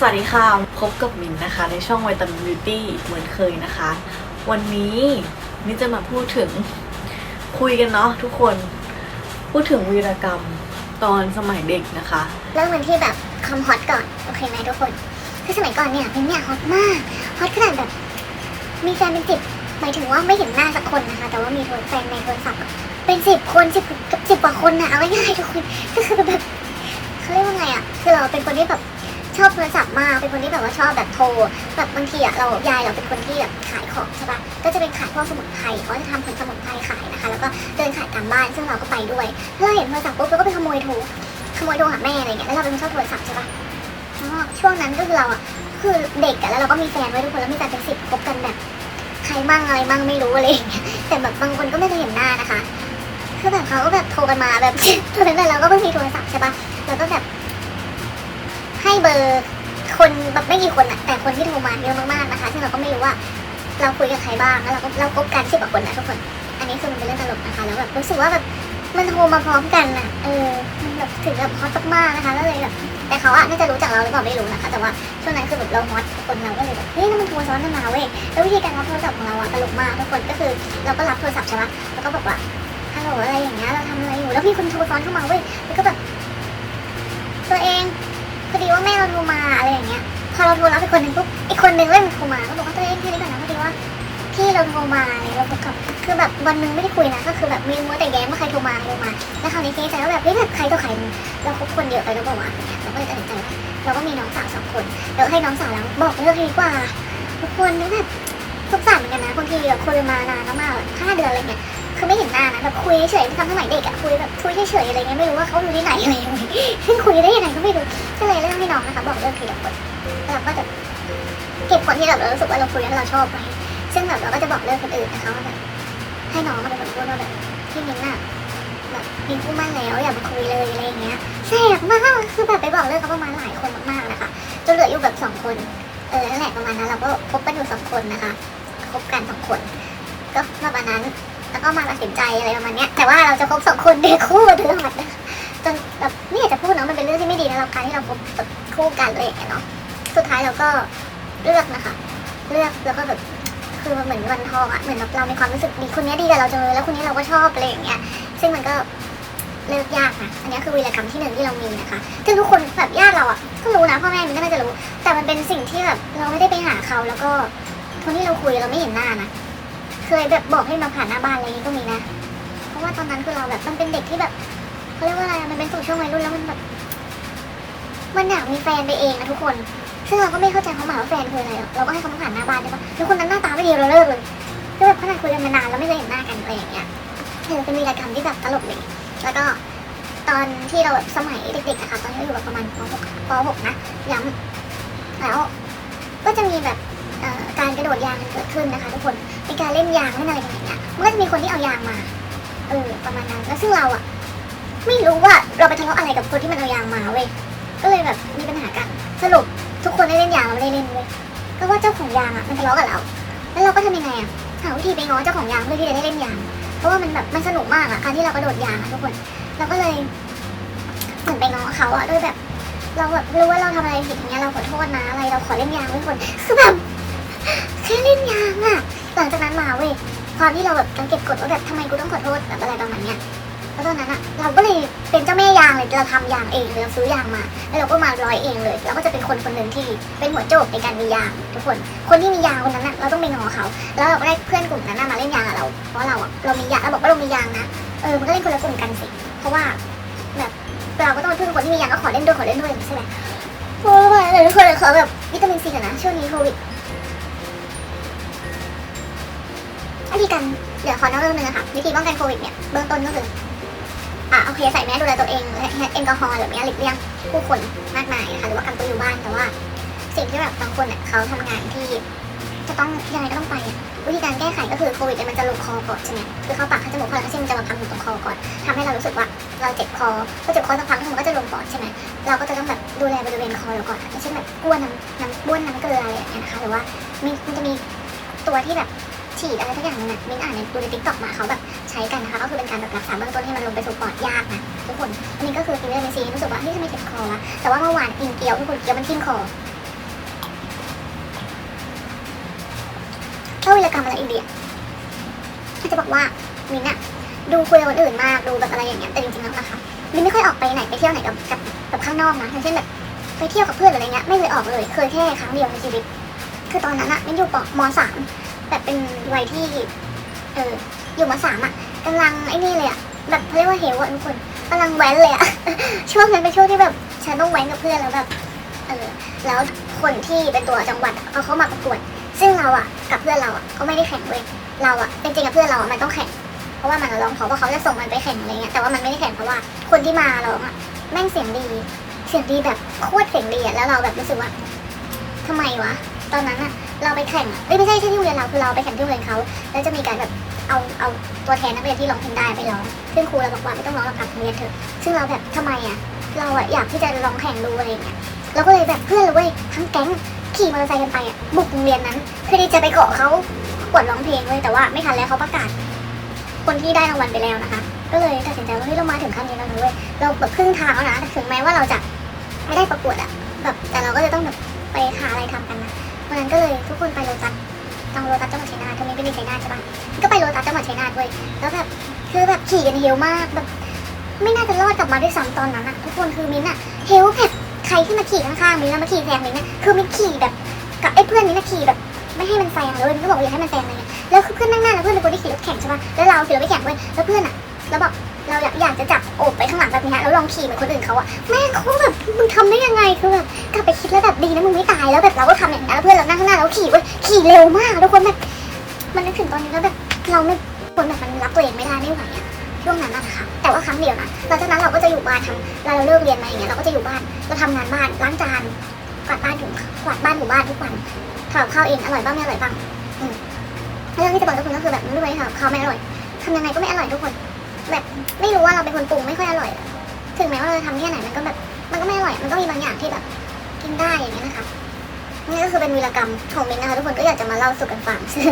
สวัสดีค่ะ พบกับมินนะคะ ในช่องวิตามินบิวตี้เหมือนเคยนะคะ วันนี้มินจะมาพูดถึงคุยกันเนาะทุกคนพูดถึงวีรกรรมตอนสมัยเด็กนะคะ เริ่มกันที่แบบคำฮอตก่อน โอเคไหมทุกคน คือสมัยก่อนเนี่ยเป็นเนี่ยฮอตมากฮอตขนาดแบบ มีแฟนเป็นสิบหมายถึงว่าไม่เห็นหน้าสักคนนะคะ แต่ว่ามีโทรแฟนในโทรศัพท์เป็นสิบคนสิบกับสิบกว่าคนนะเอาง่ายๆทุกคนก็คือแบบเขาเรียกว่าไงอะคือเราเป็นคนที่แบบ ชอบโทรศัพท์มาก เป็นคนที่แบบว่าชอบแบบโทร แบบบางทีอะเรายายเราเป็นคนที่แบบขายของใช่ปะก็จะเป็นขายพวกสมุนไพรเขาจะทำผลสมุนไพรขายนะคะ แล้วก็เดินขายตามบ้าน ซึ่งเราก็ไปด้วยแล้วเราเห็นโทรศัพท์ปุ๊บเราก็ไปขโมยโทร ขโมยโทรหาแม่อะไรเงี้ย แล้วเราเป็นคนชอบโทรศัพท์ใช่ปะแล้วช่วงนั้นก็คือเราอะคือเด็กอะแล้วเราก็มีแฟนไว้ทุกคนแล้วมีแฟนเป็นสิบคบกันแบบใครมั่งอะไรมั่งไม่รู้อะไรอย่างเงี้ย แต่แบบบางคนก็ไม่เคยเห็นหน้านะคะ คือแบบเขาก็แบบโทรกันมาแบบตอนนั้นเราก็เพิ่งมีโทรศัพท์ใช่ปะเราก็แบบ บอร์คนแบบไม่กี่คนอะแต่คนที่โทรมาเยอะมากๆนะคะ ซึ่งเราก็ไม่รู้ว่าเราคุยกับใครบ้างแล้วเราก็เราคบกันสิบกว่าคนนะทุกคน อันนี้คือมันเป็นเรื่องตลกนะคะแล้วแบบรู้สึกว่าแบบมันโทรมาพร้อมกันอะเออมันแบบถึงแบบฮอตมากๆนะคะแล้วเลยแบบแต่เขาอะน่าจะรู้จักเราหรือเปล่าไม่รู้นะคะ แต่ว่าช่วงนั้นคือแบบเราฮอตทุกคนเราก็เลยแบบเฮ้ยนั่นมันโทรซ้อนกันมาเว้ยแล้ววิธีการรับโทรศัพท์ของเราอะตลกมากทุกคนก็คือเราก็รับโทรศัพท์ใช่ปะแล้วก็บอกว่าฮัลโหลอะไรอย่างเงี้ยเราทำอะไรอยู่แล้วมีคนโทรซ้อนเข้ามาเว้ยแล้วก็แบบ พอดีว่าแม่เราโทรมาอะไรอย่างเงี้ย พอเราโทรรับอีกคนหนึ่งปุ๊บอีกคนหนึ่งเล่นโทรมาก็บอกว่าตัวเองแค่นี้ก่อนนะพอดีว่าพี่เราโทรมาอะไรเราบอกกับคือแบบวันนึงไม่ได้คุยนะก็คือแบบมีมัวแต่แย้มว่าใครโทรมาโทรมา แล้วคราวนี้คิดใจว่าแบบเฮ้ยแบบใครต่อใครเราคบคนเยอะไปแล้วเปล่าเราก็เลยตัดสินใจเราก็มีน้องสาวสองคนเราให้น้องสาวแล้วบอกเลิกดีกว่าทุกคนนี่แบบสงสารเหมือนกันนะบางทีแบบคุยมานานมากๆแบบห้าเดือนอะไรเงี้ย คือไม่เห็นหน้านะแบบคุยเฉยๆทำสมัยเด็กอะคุยแบบคุยเฉยๆอะไรเงี้ยไม่รู้ว่าเขาอยู่ที่ไหนอะไรยังไงซึ่งคุยได้ยังไงก็ไม่รู้ก็เลยเริ่มให้น้องนะคะบอกเลิกทีละคนแล้วเราก็จะเก็บคนที่แบบเรารู้สึกว่าเราคุยแล้วเราชอบไว้ซึ่งแบบเราก็จะบอกเลิกคนอื่นนะคะว่าแบบให้น้องมาเป็นคนพูดว่าแบบพี่มิ้นอะแบบมีคู่มั่นแล้วอย่ามาคุยเลยอะไรอย่างเงี้ยแสบมากคือแบบไปบอกเลิกเขาประมาณหลายคนมากๆนะคะจนเหลืออยู่แบบสองคนเออนั่นแหละประมาณนั้นเราก็คบกันอยู่สองคนนะคะคบกันสองคน ก็ประมาณนั้น แล้วก็มาตัดสินใจอะไรประมาณนี้แต่ว่าเราจะคบสองคนเด็กคู่ตลอดจนแบบไม่อยากจะพูดเนาะมันเป็นเรื่องที่ไม่ดีนะเราการที่เราคบคู่กันเลยเงี้ยเนาะสุดท้ายเราก็เลือกนะคะเลือกแล้วก็แบบคือมันเหมือนวันทองอะเหมือนแบบเรามีความรู้สึกดีคนนี้ดีกับเราจังเลยแล้วคนนี้เราก็ชอบอะไรอย่างเงี้ย ซึ่งมันก็เลิกยากนะอันนี้คือวีรกรรมที่หนึ่งที่เรามีนะคะซึ่งทุกคนแบบญาติเราอะก็รู้นะพ่อแม่มันก็น่าจะรู้ แต่มันเป็นสิ่งที่แบบเราไม่ได้ไปหาเขาแล้วก็คนที่เราคุยเราไม่เห็นหน้านะ เคยแบบบอกให้มาผ่านหน้าบ้านอะไรอย่างนี้ก็มีนะ เพราะว่าตอนนั้นคือเราแบบมันเป็นเด็กที่แบบเขาเรียกว่าอะไรมันเป็นสู่ช่วงวัยรุ่นแล้วมันแบบมันอยากมีแฟนไปเองอะทุกคน ซึ่งเราก็ไม่เข้าใจความหมายว่าแฟนคืออะไรหรอกเราก็ให้เขามาผ่านหน้าบ้านได้ปะแล้วคนนั้นหน้าตาไม่ดีเราเลิกเลยก็แบบขนาดคุยกันมานานแล้วไม่เคยเห็นหน้ากันอะไรอย่างเงี้ยเออเป็นวีรกรรมที่แบบตลกเลยแล้วก็ตอนที่เราแบบสมัยเด็กๆนะคะตอนที่เราอยู่แบบประมาณป .6 ป .6 นะย้ำแล้วก็จะมีแบบ การกระโดดยางกันเกิดขึ้นนะคะทุกคนเป็นการเล่นยางเล่นอะไรกันอย่างเงี้ยมันก็จะมีคนที่เอายางมาเออประมาณนั้นแล้วซึ่งเราอะไม่รู้ว่าเราไปทะเลาะอะไรกับคนที่มันเอายางมาเว้ยก็เลยแบบมีปัญหากันสรุปทุกคนได้เล่นยางเราไม่ได้เล่นเว้ยก็ว่าเจ้าของยางอะมันทะเลาะกับเรา แล้วเราก็ทำยังไงอะหาวิธีไปง้อเจ้าของยางเพื่อที่จะได้เล่นยาง เพราะว่ามันแบบมันสนุกมากอะการที่เรากระโดดยางอะทุกคนเราก็เลยเหมือนไปง้อเขาอะด้วยแบบ เราแบบรู้ว่าเราทำอะไรผิดอย่างเงี้ยเราขอโทษนะอะไรเราขอเล่นยางด้วยคนคือแบบ แค่เล่นยางอะหลังจากนั้นมาเว้ยความที่เราแบบต้องเก็บกดว่าแบบทำไมกูต้องขอโทษแบบอะไรประมาณเนี้ยแล้วตอนนั้นอะเราก็เลยเป็นเจ้าแม่ยางเลยเราทำยางเองเลยเราซื้อยางมา แล้วเราก็มาร้อยเองเลยเราก็จะเป็นคนคนหนึ่งที่เป็นหัวโจกในการมียางทุกคน คนที่มียางคนนั้นอะเราต้องไปงอเขา แล้วเราก็ได้เพื่อนกลุ่มนั้นมาเล่นยางกับเรา เพราะเราอะเรามียางเราบอกว่าเรามียางนะเออมันก็เล่นคนละกลุ่มกันสิเพราะว่าแบบเราก็ต้องเป็นเพื่อนคนที่มียางก็ขอเล่นด้วยขอเล่นด้วยใช่ไหมโอ้ยเลยทุกคนเลยขอแบบวิตามินซีกันนะช่วงนี้โควิด วิธีการเดี๋ยวขอนอกเรื่องนึงนะคะวิธีป้องกันโควิดเนี่ยเบื้องต้นก็คืออะโอเคใส่แมสดูแลตัวเองและแอลกอฮอล์หรือไม่หลีกเลี่ยงผู้คนมากมายนะคะหรือว่ากันตัวอยู่บ้านแต่ว่า สิ่งที่แบบบางคนเนี่ยเขาทำงานที่ จะต้องยังไงก็ต้องไปอะวิธีการแก้ไขก็คือโควิดมันจะลงคอก่อนใช่ไหมคือเข้าปากเข้าจมูกเข้าแล้วก็ซึ่มันจะมาพังอยู่ตรงคอก่อนทำให้เรารู้สึกว่าเราเจ็บคอพอเจ็บคอสักพักมันก็จะลงปอดใช่ไหมเราก็จะต้องแบบดูแลบริเวณคอเราก่อนอย่างเช่นแบบบ้วนน้ำน้ำบ้วนน้ำเกลืออะไรอย่างเงี้ยนะคะหรือว่ามีมันจะมีตัวที่แบบ ฉีดอะไรสักอย่างนึงอะมิ้นอ่านในดูในติ๊กต็อกมาเขาแบบใช้กันนะคะก็คือเป็นการแบบรักษาเบื้องต้นให้มันลงไปสู่ปอดยากนะทุกคนอันนี้ก็คือฟิลเลอร์เมซีรู้สึกว่าเฮ้ยทำไมเจ็บคอวะแต่ว่าเมื่อวานกินเกี๊ยวทุกคนเกี๊ยวมันทิ่มคอเล่าวิรกรรมอะไรอีเดียเขาจะบอกว่ามินอะดูคุยกับคนอื่นมากดูแบบอะไรอย่างเงี้ยแต่จริงๆแล้วนะคะมินไม่ค่อยออกไปไหนไปเที่ยวไหนกับกับกับข้างนอกนะอย่างเช่นแบบไปเที่ยวกับเพื่อนอะไรเงี้ยไม่เคยออกเลย เคยแค่ครั้งเดียวในชีวิต คือตอนนั้นอะมินอยู่ปมสาม แบบเป็นวัยที่ เอออยู่มาสามอะกำลังไอ้นี่เลยอะแบบเขาเรียกว่าเฮลอะทุกคนกำลังแว้นเลยอะช่วงนั้นเป็นช่วงที่แบบฉันต้องแว้นกับเพื่อนแล้วแบบ เออ แล้วคนที่เป็นตัวจังหวัดอะเขาเข้ามาประกวด ซึ่งเราอะกับเพื่อนเราอะก็ไม่ได้แข่งเว้ย เราอะจริงๆกับเพื่อนเราอะมันต้องแข่ง เพราะว่ามันร้องเพราะว่าเขาจะส่งมันไปแข่งอะไรเงี้ย แต่ว่ามันไม่ได้แข่งเพราะว่าคนที่มาร้องอะแม่งเสียงดี เสียงดีแบบโคตรเสียงดีอะแล้วเราแบบรู้สึกว่าทำไมวะ ตอนนั้นอะ เราไปแข่งเอ้ยไม่ใช่ที่โรงเรียนเราคือเราไปแข่งที่โรงเรียนเขาแล้วจะมีการแบบเอาเอาตัวแทนนักเรียนที่ร้องเพลงได้ไปร้องซึ่งครูเราบอกว่าไม่ต้องร้องหรอกครับเรียนเถอะซึ่งเราแบบทำไมอะเราอะอยากที่จะร้องแข่งดูอะไรเงี้ยเราก็เลยแบบเพื่อนเลยเว้ยทั้งแก๊งขี่มอเตอร์ไซค์กันไปอะบุกโรงเรียนนั้นเพื่อที่จะไปเกาะเขาประกวดร้องเพลงเว้ยแต่ว่าไม่ทันแล้วเขาประกาศ คนที่ได้รางวัลไปแล้วนะคะ ก็เลยตัดสินใจว่าเฮ้ยเรามาถึงขั้นนี้แล้วนะเว้ยเราแบบครึ่งทางแล้วนะถึงแม้ว่าเราจะไม่ได้ประกวดอะแบบแต่เราก็จะต้องแบบไปหาอะไรทำกันนะ วันนั้นก็เลยทุกคนไปโรตัสตองโรตัสจังหวัดชัยนาทตรงนี้เป็นชัยนาทใช่ปะก็ไปโรตัสจังหวัดชัยนาทเว้ยแล้วแบบคือแบบขี่กันเฮลมากแบบไม่น่าจะรอดกลับมาด้วยซ้ำตอนนั้นอะทุกคนคือมิ้นอะเฮลแบบใครที่มาขี่ข้างๆมิ้นแล้วมาขี่แซงมิ้นอะคือมิ้นขี่แบบกับไอ้เพื่อนมิ้นอะขี่แบบไม่ให้มันแซงเลยมิ้นก็บอกอย่าให้มันแซงอะไรเงี้ยแล้วคือเพื่อนนั่งหน้าแล้วเพื่อนเป็นคนที่ขี่รถแข่งใช่ปะแล้วเราขี่รถไปแข่งเว้ยแล้วเพื่อนอะแล้วบอกเราอยากอยากจะจับโอบไปข้างหลังแบบนี้ฮะแล้วลองขี่เหมือนคนอื่นเขาอะแม่เขาแบบมึงทำได้ยังไงคือแบบ คิดแล้วแบบดีนะมึงไม่ตายแล้วแบบเราก็ทำอย่างนี้นแล้วเพื่อนเรานั่งข้างหน้าเราขี่เว้ยขี่เร็วมากทุกคนแบบมันนึกถึงตอนนี้แล้วแบบเราไม่คนแบบมันรับตัวเองไม่ได้ไม่ไหวอะช่วงนั้นอะนะคะแต่ว่าครั้งเดียวนะหลังจากนั้นเราก็จะอยู่บ้านทำเราเลิกเรียนมาอย่างเงี้ยเราก็จะอยู่บ้านเราทำงานบ้านล้างจานกวาดบ้านถูกวาดบ้านถูบ้านทุกวันทำข้าวเองอร่อยบ้างไม่อร่อยบ้างเรื่องที่จะบอกทุกคนก็คือแบบไม่รู้เลยค่ะข้าวไม่อร่อยทำยังไงก็ไม่อร่อยทุกคน แบบไม่รู้ว่าเราเป็นคนปรุงไม่ค่อยอร่อย ถึงแม้ว่าเราจะทำแค่ไหนมันก็แบบมันก็ไม่อร่อยมันก็มีบางอย่างที่แบบ กินได้อย่างเงี้ยนะคะนี่ก็คือเป็นวีรกรรมของมินนะคะทุกคนก็อยากจะมาเล่าสู่กันฟังซึ่ง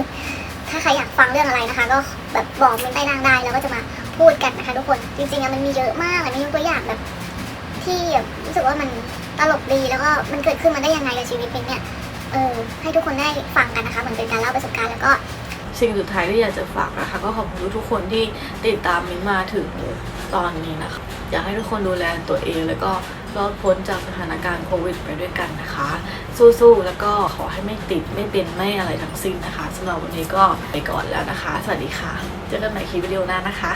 ถ้าใครอยากฟังเรื่องอะไรนะคะ ก็แบบบอกมินใต้นั่งได้แล้วก็จะมาพูดกันนะคะ ทุกคนจริงๆอะมันมีเยอะมากอันนี้ยกตัวอย่างแบบ ที่รู้สึกว่ามันตลกดีแล้วก็มันเกิดขึ้นมาได้ยังไงกับชีวิตมินเนี่ยเออให้ทุกคนได้ฟังกันนะคะเหมือนเป็นการเล่าประสบการณ์แล้วก็สิ่งสุดท้ายที่อยากจะฝากนะคะ ก็ขอบคุณทุกคนที่ติดตามมิ้นมาถึงตอนนี้นะคะ อยากให้ทุกคนดูแลตัวเองแล้วก็ รอดพ้นจากสถานการณ์โควิดไปด้วยกันนะคะ สู้ๆ แล้วก็ขอให้ไม่ติดไม่เป็นไม่อะไรทั้งสิ้นนะคะสำหรับวันนี้ก็ไปก่อนแล้วนะคะ สวัสดีค่ะ เจอกันใหม่คลิปวิดีโอหน้านะคะ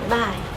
บ๊ายบาย